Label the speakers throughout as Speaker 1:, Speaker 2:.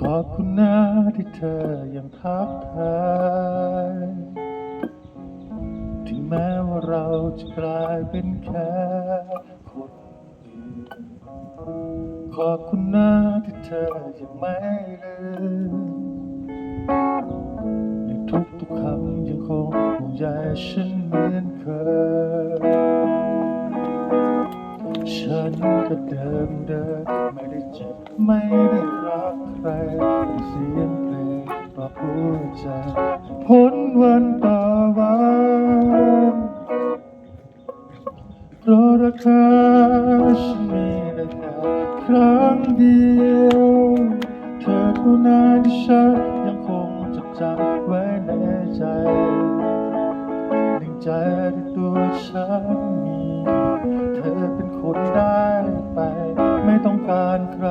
Speaker 1: ขอบคุณนะที่เธอยังทักทายถึงแม้ว่าเราจะกลายเป็นแค่คนอื่นขอบคุณนะที่เธอยังไม่ลืมในทุกๆคำยังคงห่วงใยฉันเหมือนเคยฉันก็เดิมเดิมไม่ได้เจ็บไม่ได้ รักใครแต่เสียงเพลงปลอบหัวใจพ้นวันต่อวันเพราะรักเธอฉันมีแค่ครั้งเดียวเธอเท่านั้นที่ฉันยังคงจดจำไว้ในใจหนึ่งใจที่ตัวฉันมีเธอเป็นคนได้ไป ไม่ต้องการใคร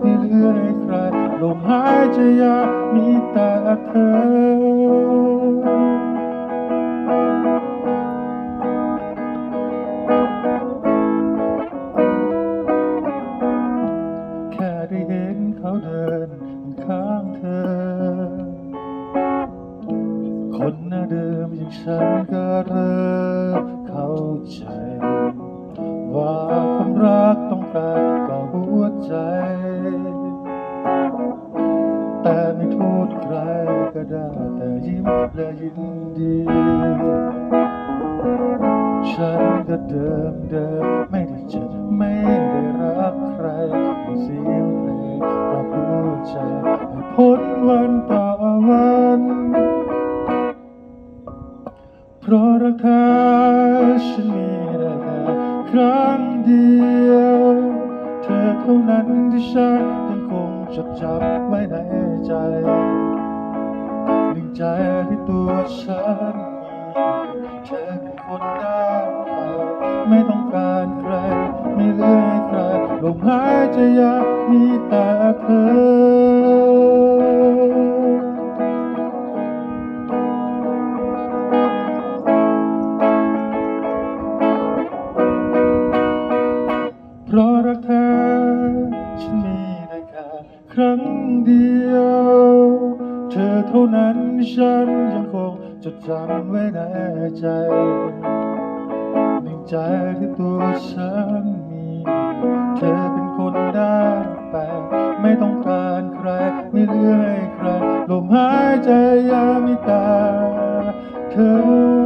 Speaker 1: ไม่เหลือให ลมหายใจยังมีแต่เธอ แค่ได้เห็นเขาเดินข้างเธอ คนหน้าเดิมอย่างฉันก็เริ่มเข้าใจ รก็ได้แต่ยิ้มและยินดี ฉันก็เดิมเดิมไม่ได้เจ็บไม่ได้รักใครไม่เสียงเพลงปลอบหัวใจให้พ้นวันต่อวันเพราะรักเธอฉันมีได้แค่ครั้งเดียว เธอเท่านั้นที่ฉันยังคงจดจำไว้ในใจ ใจที่ตัวฉันมีเธอเป็นคนได้ไปไม่ต้องการใคร ไม่เหลือให้ใครลมหายใจยังมีแต่เธอ เพราะรักเธอฉันมีได้แค่ครั้งเดียว เธอเท่านั้นที่ฉันยังคงจดจำไว้ในใจหนึ่งใจที่ตัวฉันมี เธอเป็นคนได้แปลไม่ต้องการใคร ไม่เลือกใครลมหายใจยามีตาเธอ